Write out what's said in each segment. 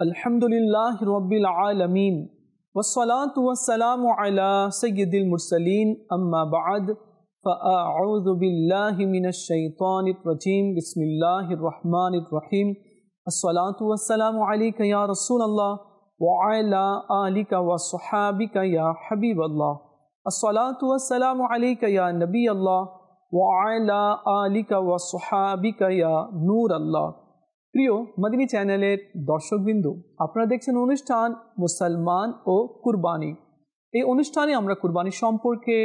الحمد للہ رب العالمین والصلاة والسلام على سید المرسلین، اما بعد، فاعوذ باللہ من الشیطان الرجیم، بسم اللہ الرحمن الرحیم، الصلاة والسلام علیکہ یا رسول اللہ وعلا آلک وصحابک یا حبیب اللہ، الصلاة والسلام علیکہ یا نبی اللہ وعلا آلک وصحابک یا نور اللہ۔ প্রিয় মদিনী চ্যানেলের দর্শকবৃন্দ, আপনারা দেখছেন অনুষ্ঠান মুসলমান ও কুরবানি। এই অনুষ্ঠানে আমরা কুরবানি সম্পর্কে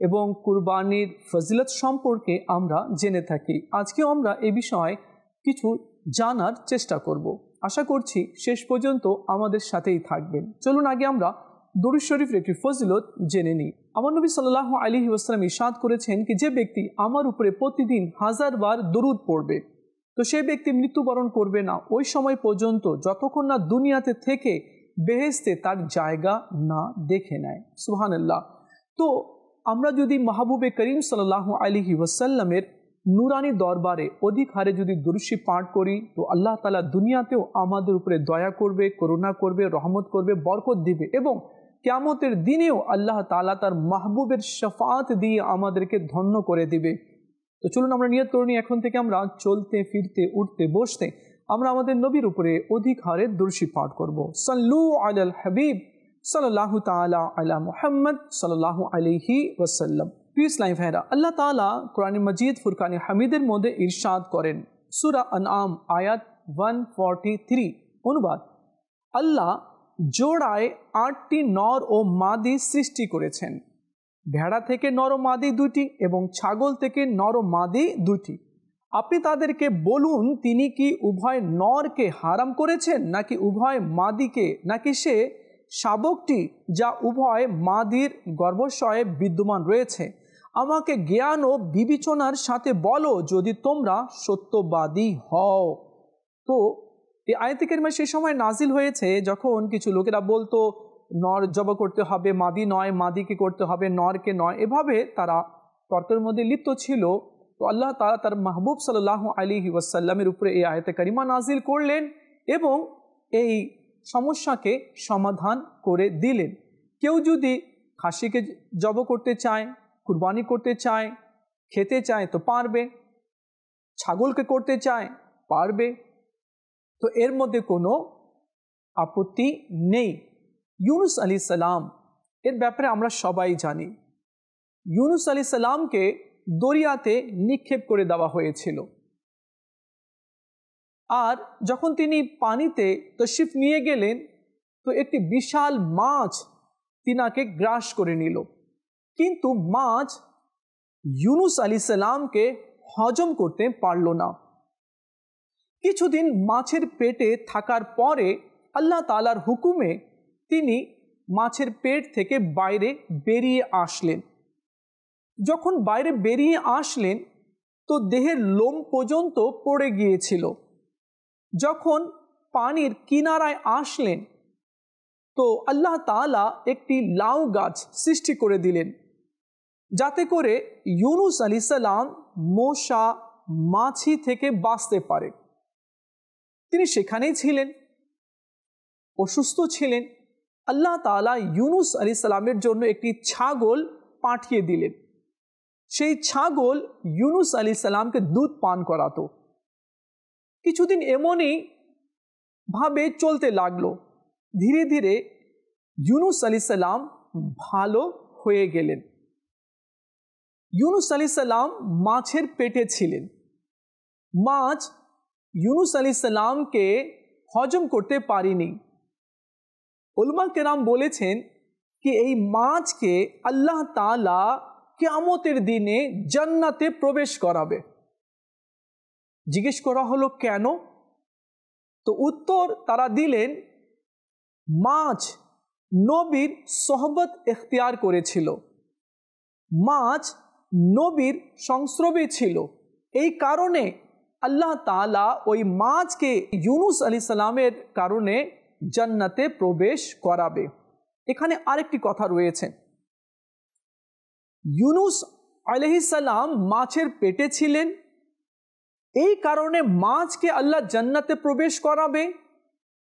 এবং কুরবানির ফজিলত সম্পর্কে আমরা জেনে থাকি। আজকেও আমরা এ বিষয়ে কিছু জানার চেষ্টা করব। আশা করছি শেষ পর্যন্ত আমাদের সাথেই থাকবেন। চলুন আগে আমরা দরুদ শরীফের একটি ফজিলত জেনে নিই। আমার নবী সাল্লাহ আলী ওসলাম ইসাদ করেছেন কি, যে ব্যক্তি আমার উপরে প্রতিদিন হাজার বার দরুদ পড়বে তো সেই ব্যক্তি মৃত্যুবরণ করবে না। ওই সময় পর্যন্ত যতক্ষণ না দুনিয়াতে থেকে বেহেস্তে তার জায়গা না দেখে নেয়। সুহানাল্লাহ তো আমরা যদি মাহবুবে করিম সাল্লাহ আলিহি ওয়াসাল্লামের নুরানি দরবারে অধিক হারে যদি দুরুষি পাঠ করি, তো আল্লাহ তালা দুনিয়াতেও আমাদের উপরে দয়া করবে, করুণা করবে, রহমত করবে, বরকত দিবে এবং কেয়ামতের দিনেও আল্লাহ তালা তার মাহবুবের শফাত দিয়ে আমাদেরকে ধন্য করে দিবে। তো চলুন আমরা নিয়ত করি এখন থেকে আমরা চলতে, ফিরতে, উঠতে, বসতে আমরা আমাদের নবীর উপরে অধিক হারে দুরশি পাঠ করব। সাল্লু আল হাবিব সাল্লাহ তালা আলা মুহাম্মদ সাল্লাহ আলহি ওয়াসাল্লাম। প্রিয় ইসলাম ভাইরা আল্লাহ তালা কোরআন মজিদ, ফুরকান হামিদের মধ্যে ইরশাদ করেন। সুরা আনআম, আয়াত ওয়ান ফর্টি থ্রি অনুবাদ। আল্লাহ জোড়ায় আটটি নর ও মাদি সৃষ্টি করেছেন। ভেড়া থেকে নর মাদি দুটি এবং ছাগল থেকে নর মাদি দুটি আপনি তাদেরকে বলুন, তিনি কি উভয় নরকে হারাম করেছেন, নাকি উভয় মাদিকে, নাকি সে শাবকটি যা উভয় মাদির গর্ভশয়ে বিদ্যমান রয়েছে? আমাকে জ্ঞান ও বিবেচনার সাথে বলো, যদি তোমরা সত্যবাদী হও। তো, এই আয়তিকের সে সময় নাজিল হয়েছে, যখন কিছু লোকেরা বলতো নর জব করতে হবে, মাদি নয় মাদিকে করতে হবে নরকে নয়, এভাবে তারা তর্কের মধ্যে লিপ্ত ছিল। তো আল্লাহ তালা তার মাহবুব সাল্লাহ আলী ওয়াসাল্লামের উপরে এই আয়তে কারিমা নাজিল করলেন এবং এই সমস্যাকে সমাধান করে দিলেন। কেউ যদি খাসিকে জব করতে চায়, কুরবানি করতে চায়, খেতে চায়, তো পারবে। ছাগলকে করতে চায়, পারবে। তো এর মধ্যে কোনো আপত্তি নেই। ইউনুস আলি সালাম, এর ব্যাপারে আমরা সবাই জানি, ইউনুস আলি সালামকে দরিয়াতে নিক্ষেপ করে দেওয়া হয়েছিল। আর যখন তিনি পানিতে তশিফ নিয়ে গেলেন, তো একটি বিশাল মাছ তিনাকে গ্রাস করে নিল। কিন্তু মাছ ইউনুস আলি সালামকে হজম করতে পারল না। কিছুদিন মাছের পেটে থাকার পরে আল্লাহ তালার হুকুমে তিনি মাছের পেট থেকে বাইরে বেরিয়ে আসলেন। যখন বাইরে বেরিয়ে আসলেন, তো দেহের লোম পর্যন্ত পড়ে গিয়েছিল। যখন পানির কিনারায় আসলেন, তো আল্লাহ তালা একটি লাউ গাছ সৃষ্টি করে দিলেন, যাতে করে ইউনুস আলি সাল্লাম মশা, মাছি থেকে বাঁচতে পারে। তিনি সেখানেই ছিলেন, অসুস্থ ছিলেন। আল্লাহ তালা ইউনুস আলি সালামের জন্য একটি ছাগল পাঠিয়ে দিলেন। সেই ছাগল ইউনুস আলি সালামকে দুধ পান করাতো। কিছুদিন এমনই ভাবে চলতে লাগল। ধীরে ধীরে ইউনুস আলি সাল্লাম ভালো হয়ে গেলেন। ইউনুস আলি সাল্লাম মাছের পেটে ছিলেন। মাছ ইউনুস আলি সাল্লামকে হজম করতে পারিনি। উলমা কেরাম বলেছেন কি এই মাছকে আল্লাহ তালা কেয়ামতের দিনে জান্নাতে প্রবেশ করাবে। জিজ্ঞেস করা হলো, কেন? তো উত্তর তারা দিলেন, মাছ নবীর সহবত এখতিয়ার করেছিল। মাছ নবীর সংস্রবে ছিল। এই কারণে আল্লাহ তালা ওই মাছকে ইউনুস আলি সালামের কারণে জান্নাতে প্রবেশ করাবে। এখানে আরেকটি কথা রয়েছে। ইউনুস আলহিসাল্লাম মাছের পেটে ছিলেন। এই কারণে মাছকে আল্লাহ জান্নাতে প্রবেশ করাবে।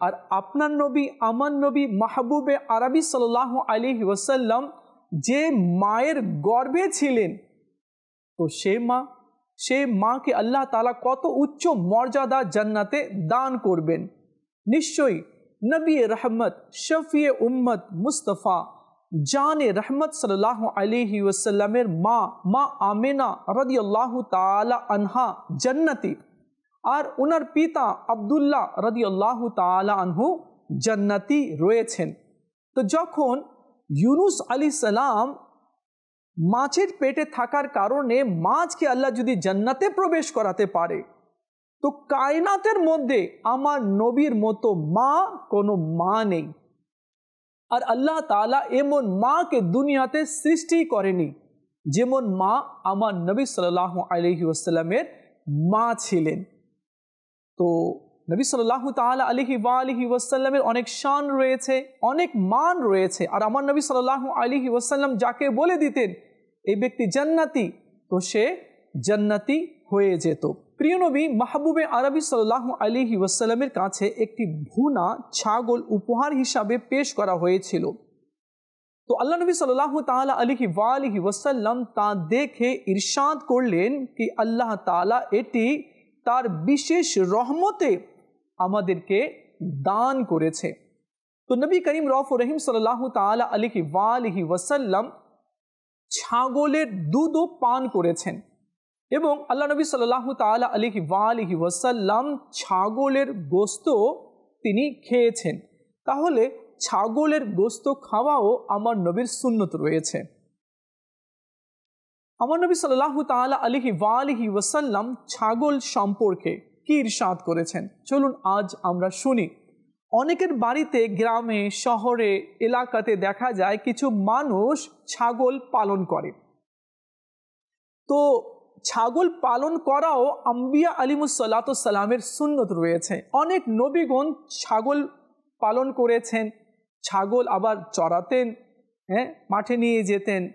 আর আপনার নবী, আমার নবী মাহবুবে আরবি সাল্লাহ আলী ওসাল্লাম যে মায়ের গর্ভে ছিলেন, তো সে মা, সে মাকে আল্লাহ তালা কত উচ্চ মর্যাদা জান্নাতে দান করবেন। নিশ্চয়ই নবী রহমত শফিয়ে উম্মত মুস্তফা, জানে রহমত সাল্লাহ আলহি ওসাল্লামের মা মা আমেনা রদি আল্লাহ আনহা জান্নাতি। আর ওনার পিতা আবদুল্লাহ রদি আল্লাহ আনহু জান্নাতি রয়েছেন। তো যখন ইউনুস আলী সালাম মাছের পেটে থাকার কারণে মাছকে আল্লাহ যদি জান্নাতে প্রবেশ করাতে পারে তো কায়নাতের মধ্যে আমার নবীর মতো মা কোনো মা নেই। আর আল্লাহ তালা এমন মাকে দুনিয়াতে সৃষ্টি করেনি, যেমন মা আমার নবী সাল্লাহ আলহি ওসাল্লামের মা ছিলেন। তো নবী সাল্লাহ তালা আলহি বা আলহি ওয়াসাল্লামের অনেক শান রয়েছে, অনেক মান রয়েছে। আর আমার নবী সাল্লাহ আলহি ওয়াসাল্লাম যাকে বলে দিতেন, এই ব্যক্তি জান্নাতি, তো সে জান্নাতি হয়ে যেত। প্রিয় নবী মাহবুবে আরবি সাল্লাহ আলিহি ওয়াসাল্লামের কাছে একটি ভুনা ছাগল উপহার হিসাবে পেশ করা হয়েছিল। তো আল্লাহ নবী সাল্লাহ তালা আলিহি ওয়ালিহি ওয়াসাল্লাম তা দেখে ইরশাদ করলেন কি আল্লাহ তালা এটি তার বিশেষ রহমতে আমাদেরকে দান করেছে। তো নবী করিম রফ রহিম সাল্লাহ তালা আলিহি ওয়ালিহি ওয়াসাল্লাম ছাগলের দুধও পান করেছেন। এবং আল্লাহ নবী সাল্লাহ তালা আলিহি ওয়ালিহি ওয়াসাল্লাম ছাগলের গোস্ত তিনি খেয়েছেন। তাহলে ছাগলের গোস্ত খাওয়াও আমার নবীর সুন্নত রয়েছে। আমার নবী সাল্লাহ তালা আলিহি ওয়ালিহি ওয়াসাল্লাম ছাগল সম্পর্কে কি ইরশাদ করেছেন? চলুন আজ আমরা শুনি। অনেকের বাড়িতে, গ্রামে, শহরে, এলাকাতে দেখা যায় কিছু মানুষ ছাগল পালন করে। তো ছাগল পালন করাও আম্বিয়া আলিমুসাল্লাতামের সুন্নত রয়েছে। অনেক নবীগণ ছাগল পালন করেছেন, ছাগল আবার চড়াতেন হ্যাঁ মাঠে নিয়ে যেতেন,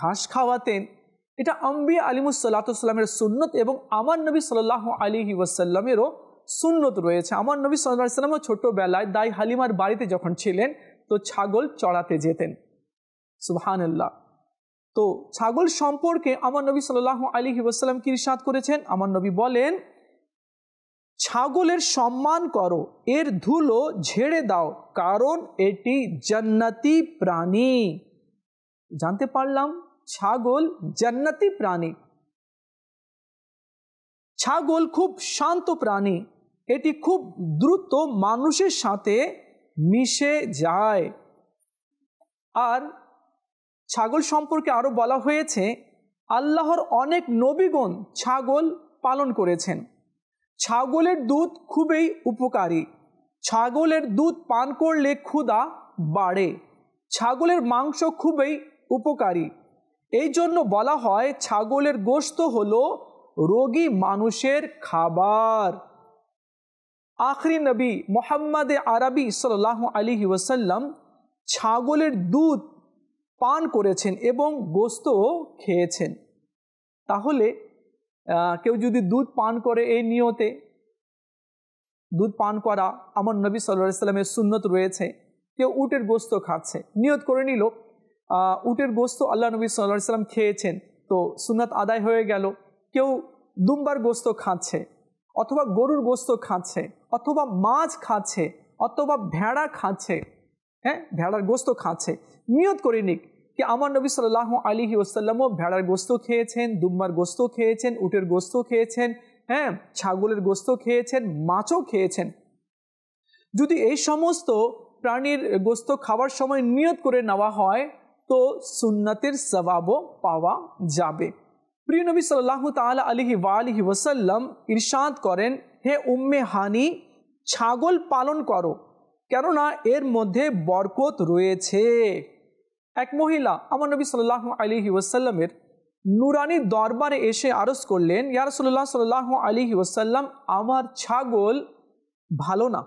ঘাস খাওয়াতেন। এটা আম্বিয়া আলিমুসাল্লাতামের সুন্নত এবং আমার নবী সাল্লাহ আলিহি ওয়াসাল্লামেরও সুন্নত রয়েছে। আমার নবী সাল্লাহ সাল্লামও ছোটোবেলায় দাই হালিমার বাড়িতে যখন ছিলেন, তো ছাগল চড়াতে যেতেন। সুবহানাল্লাহ। তো ছাগল সম্পর্কে আমার নবী সাল্লাহ আলী ওয়াসাল্লাম কি করেছেন? আমার নবী বলেন, ছাগলের সম্মান করো, এর ধুলো ঝেড়ে দাও, কারণ এটি জান্নাতি প্রাণী। জানতে পারলাম, ছাগল জান্নাতি প্রাণী। ছাগল খুব শান্ত প্রাণী, এটি খুব দ্রুত মানুষের সাথে মিশে যায়। আর ছাগল সম্পর্কে আরও বলা হয়েছে, আল্লাহর অনেক নবীগণ ছাগল পালন করেছেন। ছাগলের দুধ খুবই উপকারী। ছাগলের দুধ পান করলে ক্ষুধা বাড়ে। ছাগলের মাংস খুবই উপকারী। এই জন্য বলা হয়, ছাগলের গোস্ত হলো রোগী মানুষের খাবার। আখরি নবী মোহাম্মদ আরবি সাল্লাহ আলী ওসাল্লাম ছাগলের দুধ পান করেছেন এবং গোস্ত খেয়েছেন। তাহলে কেউ যদি দুধ পান করে এই নিয়তে, দুধ পান করা আমার নবী সাল্লাহ সাল্লামের সুন্নত রয়েছে, কেউ উটের গোস্ত খাচ্ছে, নিয়ত করে নিল উটের গোস্ত আল্লাহ নবী সাল্লাহ সাল্লাম খেয়েছেন, তো সুন্নত আদায় হয়ে গেল, কেউ দুম্বার গোস্ত খাচ্ছে, অথবা গরুর গোস্ত খাচ্ছে, অথবা মাছ খাচ্ছে, অথবা ভেড়া খাচ্ছে হ্যাঁ ভেড়ার গোস্ত খাচ্ছে। নিয়ত করে নিক কি আমার নবী সাল্লাহ আলিহি ওসাল্লামও ভেড়ার গোস্ত খেয়েছেন, দুম্বার গোস্ত খেয়েছেন, উটের গোস্ত খেয়েছেন হ্যাঁ ছাগলের গোস্ত খেয়েছেন, মাছও খেয়েছেন। যদি এই সমস্ত প্রাণীর গোস্ত খাওয়ার সময় নিয়ত করে নেওয়া হয়, তো সুন্নাতের স্বভাবও পাওয়া যাবে। প্রিয় নবী সাল্লাহ তালা আলহি ওয়ালিহি ওসাল্লাম ইরশাদ করেন, হে উম্মে হানি, ছাগল পালন করো। কেননা এর মধ্যে বরকত রয়েছে। এক মহিলা, আমার নবী সাল্লাহ আলী ওসাল্লামের নুরানি দরবারে এসে আরজ করলেন ইয়ারসল্লাহ সাল্লাহ আলী ওসাল্লাম আমার ছাগল ভালো না।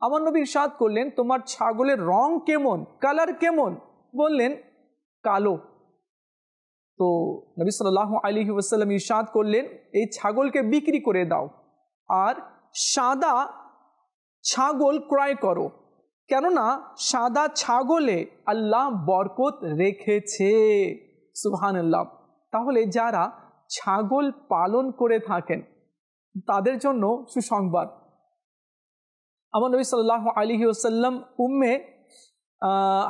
আমার নবী ইরশাদ করলেন, তোমার ছাগলের রং কেমন? কালার কেমন? বললেন, কালো। তো নবী সাল্লাহ আলিহি ওসাল্লাম ইরশাদ করলেন, এই ছাগলকে বিক্রি করে দাও। আর সাদা ছাগল ক্রয় করো। কেননা সাদা ছাগলে আল্লাহ বরকত রেখেছে। সুহান আল্লাহ তাহলে যারা ছাগল পালন করে থাকেন, তাদের জন্য সুসংবাদ। আমার নবী সাল্লাহ আলী ওসাল্লাম উম্মে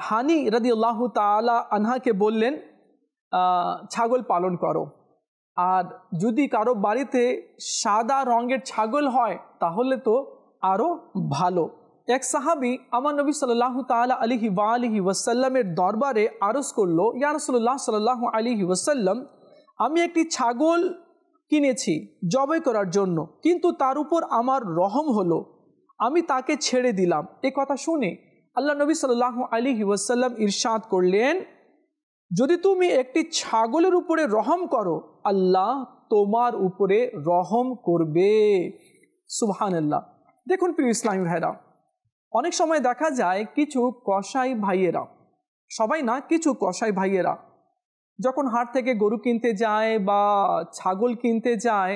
হানি রাদি আল্লাহ তালা আনহাকে বললেন ছাগল পালন করো। আর যদি কারও বাড়িতে সাদা রঙের ছাগল হয়, তাহলে তো আরও ভালো। এক সাহাবি আমার নবী সাল্লাহ তালা আলিহি ওয়া আলিহি ওয়াসাল্লামের দরবারে আরজ করল, ইয়া রসল্লাহ সাল্লাহ আলিহি ওয়াসাল্লাম, আমি একটি ছাগল কিনেছি জবাই করার জন্য, কিন্তু তার উপর আমার রহম হলো। আমি তাকে ছেড়ে দিলাম। এ কথা শুনে আল্লাহ নবী সাল্লাহ আলিহি ওয়াসাল্লাম ইরশাদ করলেন, যদি তুমি একটি ছাগলের উপরে রহম করো, আল্লাহ তোমার উপরে রহম করবে। সুবহান আল্লাহ দেখুন প্রিয় ইসলামী ভাইরা অনেক সময় দেখা যায় কিছু কসাই ভাইয়েরা, সবাই না, কিছু কসাই ভাইয়েরা যখন হাট থেকে গরু কিনতে যায় বা ছাগল কিনতে যায়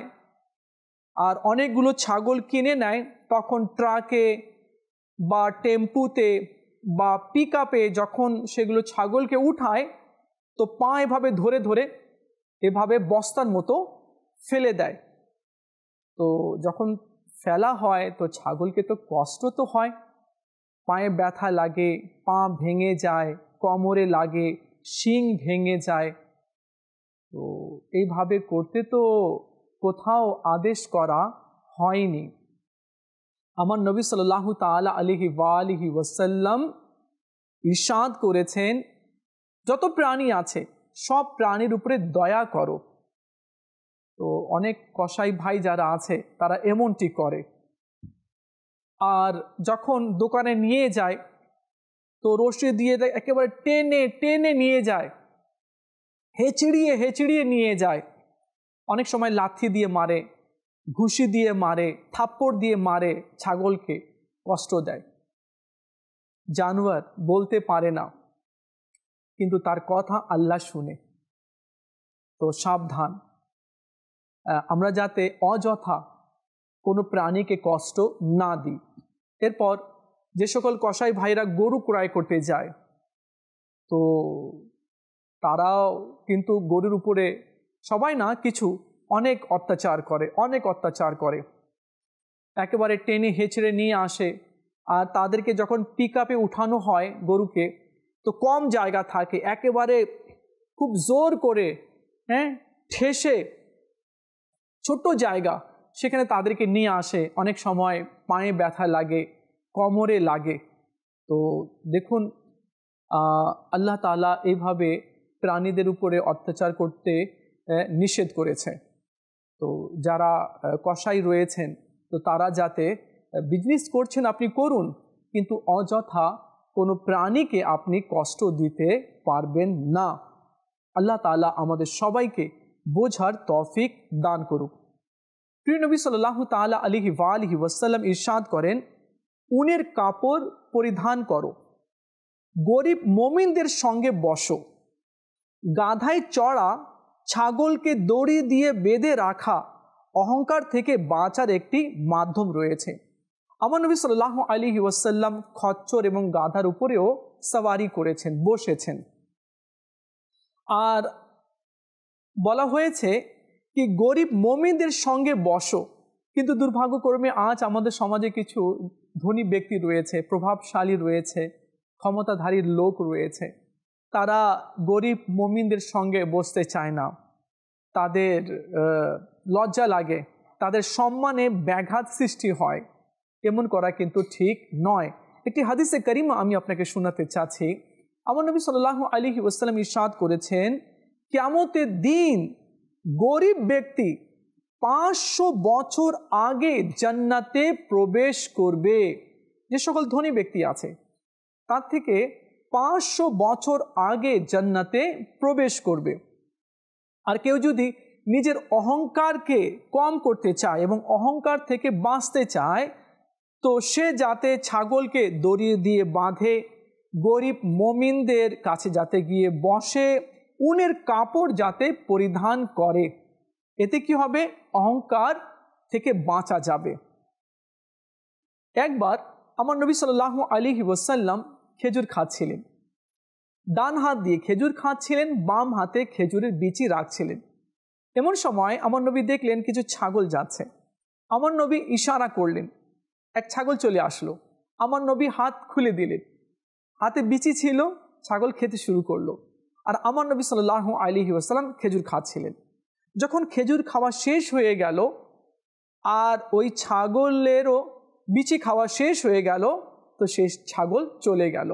আর অনেকগুলো ছাগল কিনে নেয়, তখন ট্রাকে বা টেম্পুতে বা পিক যখন সেগুলো ছাগলকে উঠায়, তো পা এভাবে ধরে ধরে এভাবে বস্তার মতো ফেলে দেয়। তো যখন ফেলা হয়, তো ছাগলকে তো কষ্ট তো হয়। পায়ে ব্যথা লাগে, পা ভেঙে যায়, কোমরে লাগে, শিং ভেঙে যায়। তো এইভাবে করতে তো কোথাও আদেশ করা হয়নি। আমার নবী সাল্লাহ তালা আলিহি ওয়ালিহি ওয়াসাল্লাম ইরশাদ করেছেন, যত প্রাণী আছে, সব প্রাণীর উপরে দয়া করো। তো অনেক কসাই ভাই যারা আছে, তারা এমনটি করে। আর যখন দোকানে নিয়ে যায়, তো রশি দিয়ে দেয়, একেবারে টেনে টেনে নিয়ে যায়। হেঁচড়িয়ে হেঁচড়িয়ে নিয়ে যায়। অনেক সময় লাথি দিয়ে মারে, ঘুষি দিয়ে মারে, থাপ্পড় দিয়ে মারে, ছাগলকে কষ্ট দেয়। জানোয়ার বলতে পারে না, কিন্তু তার কথা আল্লাহ শুনে। তো সাবধান। আমরা যাতে অযথা কোনো প্রাণীকে কষ্ট না দিই। এরপর যে সকল কসাই ভাইরা গরু ক্রয় করতে যায়, তো তারাও কিন্তু গরুর উপরে সবাই না, কিছু অনেক অত্যাচার করে, অনেক অত্যাচার করে। একেবারে টেনে হেঁচড়ে নিয়ে আসে, আর তাদেরকে যখন পিক আপে উঠানো হয় গরুকে, তো কম জায়গা থাকে, একেবারে খুব জোর করে হ্যাঁ ঠেসে ছোট্ট জায়গা, সেখানে তাদেরকে নিয়ে আসে। অনেক সময় পায়ে ব্যথা লাগে, কোমরে লাগে। তো দেখুন আল্লাহ তালা এইভাবে প্রাণীদের উপরে অত্যাচার করতে নিষেধ করেছে। তো যারা কসাই রয়েছেন, তো তারা যাতে বিজনেস করছেন আপনি করুন, কিন্তু অযথা কোনো প্রাণীকে আপনি কষ্ট দিতে পারবেন না। আল্লাহ তালা আমাদের সবাইকে বোঝার তফিক দান করুক। প্রিয় নবী সাল্লাহ তালা আলিহি ওয়ালিহি ওয়াসাল্লাম ইরশাদ করেন, উনের কাপড় পরিধান করো, গরিব মমিনদের সঙ্গে বসো, গাধায় চড়া, ছাগলকে দড়ি দিয়ে বেঁধে রাখা, অহংকার থেকে বাঁচার একটি মাধ্যম রয়েছে। আমার নবী সাল্লাহ আলী ওয়াসাল্লাম খচ্চর এবং গাধার উপরেও সওয়ারি করেছেন, বসেছেন। আর বলা হয়েছে কি গরিব মমিনদের সঙ্গে বসো। কিন্তু দুর্ভাগ্যক্রমে আজ আমাদের সমাজে কিছু ধনী ব্যক্তি রয়েছে, প্রভাবশালী রয়েছে ক্ষমতাধারীর লোক রয়েছে। তারা গরিব মমিনদের সঙ্গে বসতে চায় না। তাদের লজ্জা লাগে। তাদের সম্মানে ব্যাঘাত সৃষ্টি হয়। এমন করা কিন্তু ঠিক নয়। একটি হাদিসে করিমা আমি আপনাকে শোনাতে চাচ্ছি। আমার নবী সাল্লাহ আলী ওসালাম ইরশাদ করেছেন কেমতের দিন গরিব ব্যক্তি পাঁচশো বছর আগে জান্নাতে প্রবেশ করবে। যে সকল ধনী ব্যক্তি আছে, তার থেকে পাঁচশো বছর আগে জান্নাতে প্রবেশ করবে। আর কেউ যদি নিজের অহংকারকে কম করতে চায় এবং অহংকার থেকে বাঁচতে চায়, তো সে যাতে ছাগলকে দড়িয়ে দিয়ে বাঁধে, গরিব মমিনদের কাছে যাতে গিয়ে বসে উনের কাপড় যাতে পরিধান করে, এতে কি হবে? অহংকার থেকে বাঁচা যাবে। একবার আমার নবী সাল্লাহ আলী ওসাল্লাম খেজুর খাচ্ছিলেন। ডান হাত দিয়ে খেজুর খাচ্ছিলেন, বাম হাতে খেজুরের বিচি রাখছিলেন। এমন সময় আমার নবী দেখলেন কিছু ছাগল যাচ্ছে। আমার নবী ইশারা করলেন, এক ছাগল চলে আসলো। আমার নবী হাত খুলে দিলেন। হাতে বিচি ছিল, ছাগল খেতে শুরু করল। আর আমার নবী সাল্লাহ আলী ওসাল্লাম খেজুর খাচ্ছিলেন। যখন খেজুর খাওয়া শেষ হয়ে গেল, আর ওই ছাগলেরও বিচি খাওয়া শেষ হয়ে গেল, তো শেষ ছাগল চলে গেল।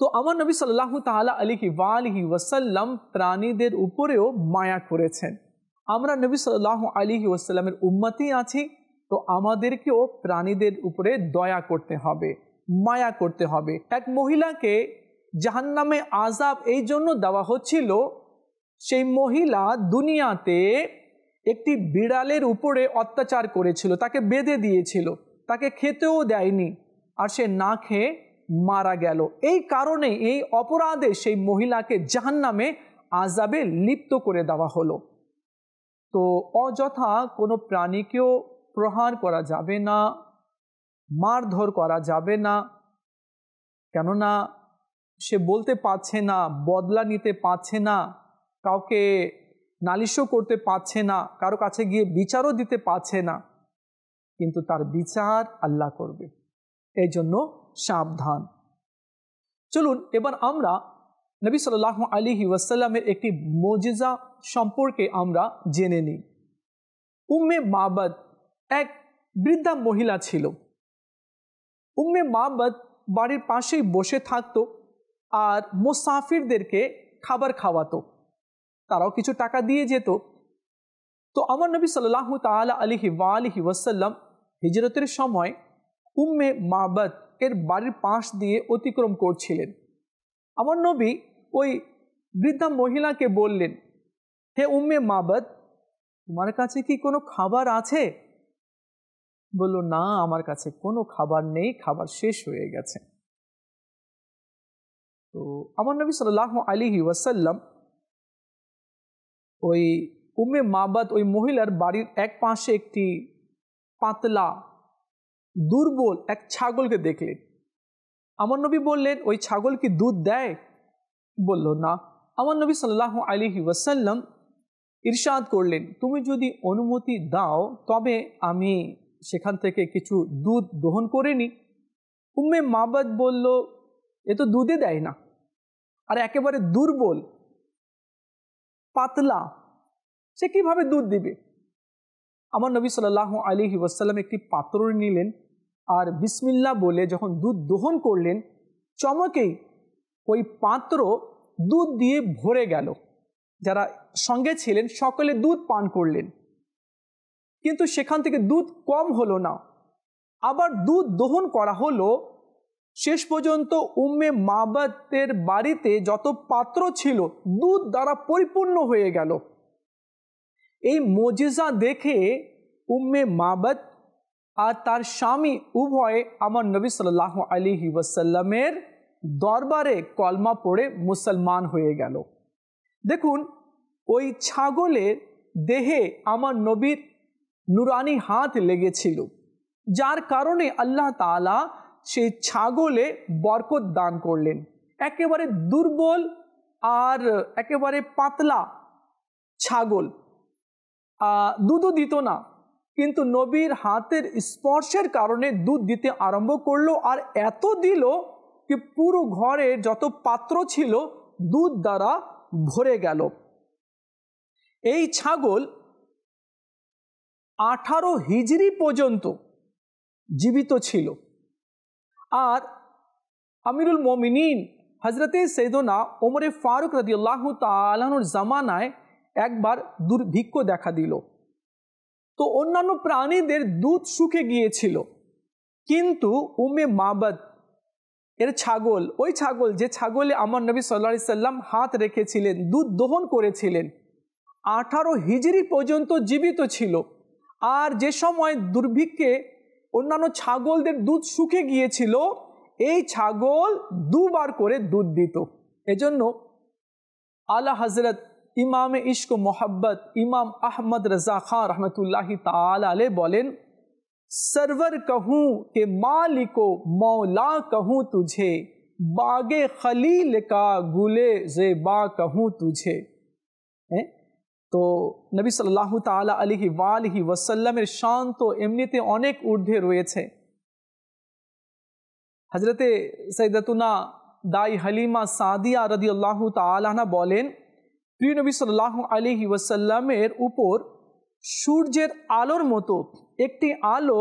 তো আমার নবী সাল্লাহ তালা আলিহি ওয়ালিহি ওয়াসাল্লাম প্রাণীদের উপরেও মায়া করেছেন। আমরা নবী সাল্লাহ আলিহি ওয়াসাল্লামের উন্মতি আছি, তো আমাদেরকেও প্রাণীদের উপরে দয়া করতে হবে, মায়া করতে হবে। এক মহিলাকে জাহান্নামে আজাব এই জন্য দেওয়া হচ্ছিল, সেই মহিলা দুনিয়াতে একটি বিড়ালের উপরে অত্যাচার করেছিল, তাকে বেঁধে দিয়েছিল, তাকে খেতেও দেয়নি, আর সে না খেয়ে মারা গেল। এই কারণে এই অপরাধে সেই মহিলাকে জাহান্নামে আজাবে লিপ্ত করে দেওয়া হলো। তো অযথা কোনো প্রাণীকেও প্রহার করা যাবে না, মারধর করা যাবে না, কেননা সে বলতে পারছে না, বদলা নিতে পারছে না, কাউকে নালিশও করতে পারছে না, কারও কাছে গিয়ে বিচারও দিতে পারছে না। কিন্তু তার বিচার আল্লাহ করবে। এই জন্য সাবধান। চলুন, এবার আমরা নবী সাল আলিহি ওয়াসাল্লামের একটি মজিজা সম্পর্কে আমরা জেনে নিই। উম্মে মাবাদ এক বৃদ্ধা মহিলা ছিল। উম্মে মাবাদ বাড়ির পাশেই বসে থাকতো। আর মোসাফিরদেরকে খাবার খাওয়াতো। তারাও কিছু টাকা দিয়ে যেত। তো আমার নবী সাল্লাহ তালা আলিহি ওয়ালিহি ওয়াসাল্লাম হিজরতের সময় উম্মে মাবাদ এর বাড়ির পাশ দিয়ে অতিক্রম করছিলেন। আমার নবী ওই বৃদ্ধা মহিলাকে বললেন, হে উম্মে মাবাদ, তোমার কাছে কি কোনো খাবার আছে? বলল, না, আমার কাছে কোনো খাবার নেই, খাবার শেষ হয়ে গেছে। তো আমার নবী সাল্লাহ আলিহি ওয়াসাল্লাম ওই উম্মে মাবাদ, ওই মহিলার বাড়ির এক পাশে একটি পাতলা, দুর্বল এক ছাগলকে দেখলেন। আমার নবী বললেন, ওই ছাগল কি দুধ দেয়? বলল, না। আমার নবী সাল্লাহ আলিহি ওয়াসাল্লাম ইরশাদ করলেন, তুমি যদি অনুমতি দাও, তবে আমি সেখান থেকে কিছু দুধ গ্রহণ করে নিই। উম্মে মাবাদ বলল এ তো দুধে দেয় না। আর একেবারে দুর্বল, পাতলা, সে কীভাবে দুধ দিবে? আমার নবী সাল্লাহ আলী ওয়াসাল্লাম একটি পাত্র নিলেন আর বিসমিল্লা বলে যখন দুধ দোহন করলেন, চমকেই ওই পাত্র দুধ দিয়ে ভরে গেল। যারা সঙ্গে ছিলেন সকলে দুধ পান করলেন। কিন্তু সেখান থেকে দুধ কম হলো না। আবার দুধ দোহন করা হলো শেষ পর্যন্ত উম্মে মাবাতের বাড়িতে যত পাত্র ছিল, দুধ দ্বারা পরিপূর্ণ হয়ে গেল। এই মজিজা দেখে উম্মে মাবাদ আর তার স্বামী উভয়ে আমার নবী সাল্লাহ আলিহি ওয়াসাল্লামের দরবারে কলমা পড়ে মুসলমান হয়ে গেল। দেখুন, ওই ছাগলের দেহে আমার নবীর নুরানি হাত লেগেছিল, যার কারণে আল্লাহ তালা সেই ছাগলে বরকত দান করলেন। একেবারে দুর্বল আর একেবারে পাতলা ছাগল। দুধও দিত না, কিন্তু নবীর হাতের স্পর্শের কারণে দুধ দিতে আরম্ভ করল আর এত দিল কি পুরো ঘরে যত পাত্র ছিল দুধ দ্বারা ভরে গেল। এই ছাগল আঠারো হিজড়ি পর্যন্ত জীবিত ছিল। আর আমিরুল মমিনিন হজরতে সৈদনা ওমরে ফারুক রদি আল্লাহ তালানোর জামানায় একবার দুর্ভিক্ষ দেখা দিল। তো অন্যান্য প্রাণীদের দুধ শুকে গিয়েছিল। কিন্তু উমে মাবাদ, এর ছাগল, ওই ছাগল, যে ছাগলে আমার নবী সাল্লা সাল্লাম হাত রেখেছিলেন, দুধ দহন করেছিলেন, আঠারো হিজড়ি পর্যন্ত জীবিত ছিল। আর যে সময় দুর্ভিক্ষে محبت احمد رضا خاں رحمت اللہ تعالی سرور তো নবী সাল্লাহ তালা আলিহি ওয়ালিহি ওয়াসাল্লামের শান তো এমনিতে অনেক ঊর্ধ্বে রয়েছে। হজরতে সৈদাতুনা দাই হালিমা সাদিয়া রদি আল্লাহ তালানা বলেন, প্রিয় নবী সাল্লাহ আলিহি ওয়াসাল্লামের উপর সূর্যের আলোর মতো একটি আলো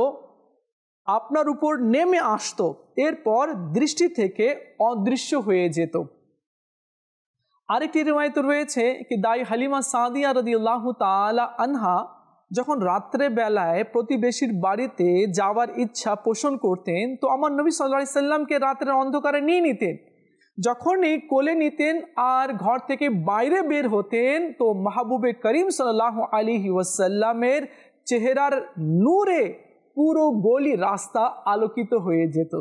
আপনার উপর নেমে আসতো, এরপর দৃষ্টি থেকে অদৃশ্য হয়ে যেত। আরেকটি রেওয়ায়ত রয়েছে কি দাই হালিমা সাদিয়া রদি আল্লাহ তালা আনহা যখন রাত্রে বেলায় প্রতিবেশীর বাড়িতে যাওয়ার ইচ্ছা পোষণ করতেন, তো আমার নবী সাল্লা সাল্লামকে রাত্রের অন্ধকারে নিয়ে নিতেন। যখনই কোলে নিতেন আর ঘর থেকে বাইরে বের হতেন, তো মাহবুবে করিম সাল্লাহ আলী ওয়াসাল্লামের চেহারার নূরে পুরো গলি রাস্তা আলোকিত হয়ে যেত।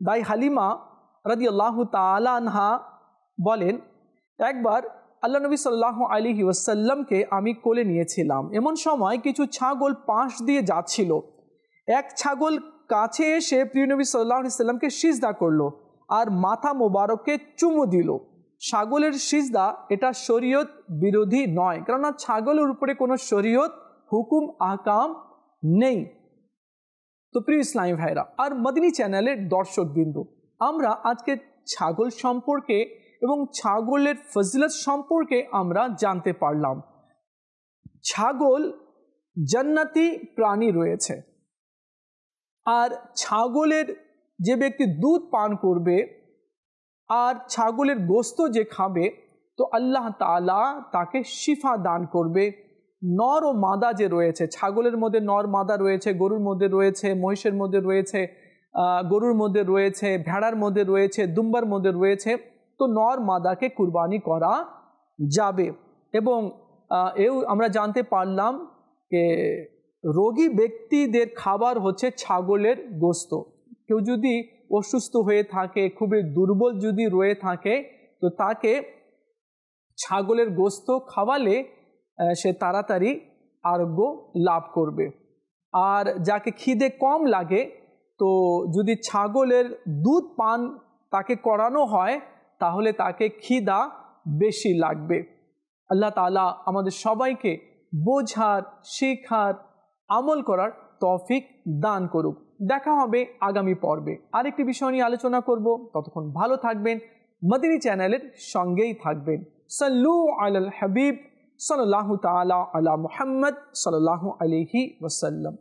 দাই হালিমা রাদি আল্লাহ তালানহা বলেন, একবার আল্লাহ নবী সাল্লাহ আলী ওয়াসাল্লামকে আমি কোলে নিয়েছিলাম। এমন সময় কিছু ছাগল পাশ দিয়ে যাচ্ছিল। এক ছাগল কাছে এসে প্রিয় নবী সাল্লাহ সাল্লামকে সিজদা করল আর মাথা মোবারককে চুমু দিল। ছাগলের সিজদা এটা শরীয়ত বিরোধী নয়, কেননা ছাগলের উপরে কোনো শরীয়ত, হুকুম, আকাম নেই। তো প্রিয় ইসলামী ভাইরা আর মদিনী চ্যানেলের দর্শক বিন্দু আমরা আজকে ছাগল সম্পর্কে এবং ছাগলের ফজিলত সম্পর্কে আমরা জানতে পারলাম। ছাগল জান্নাতি প্রাণী রয়েছে। আর ছাগলের যে ব্যক্তি দুধ পান করবে, আর ছাগলের গোস্ত যে খাবে, তো আল্লাহ তালা তাকে শিফা দান করবে। নর ও মাদা যে রয়েছে, ছাগলের মধ্যে নর মাদা রয়েছে, গরুর মধ্যে রয়েছে, মহিষের মধ্যে রয়েছে গরুর মধ্যে রয়েছে, ভেড়ার মধ্যে রয়েছে, দুম্বার মধ্যে রয়েছে। তো নর মাদাকে কুরবানি করা যাবে। এবং এও আমরা জানতে পারলাম যে রোগী ব্যক্তিদের খাবার হচ্ছে ছাগলের গোস্ত। কেউ যদি অসুস্থ হয়ে থাকে, খুবই দুর্বল যদি রয়ে থাকে, তো তাকে ছাগলের গোস্ত খাওয়ালে সে তাড়াতাড়ি আরোগ্য লাভ করবে। আর যাকে খিদে কম লাগে, তো যদি ছাগলের দুধ পান তাকে করানো হয় তাহলে তাকে খিদা বেশি লাগবে। আল্লাহ তালা আমাদের সবাইকে বোঝার, শেখার, আমল করার তফিক দান করুক। দেখা হবে আগামী পর্বে। আরেকটি বিষয় নিয়ে আলোচনা করব। ততক্ষণ ভালো থাকবেন। মদিনী চ্যানেলের সঙ্গেই থাকবেন। সাল্লু আল হাবিব সাল্লাহ তালা আলা মুহাম্মদ সাল্লাহ আলহি ওসাল্লাম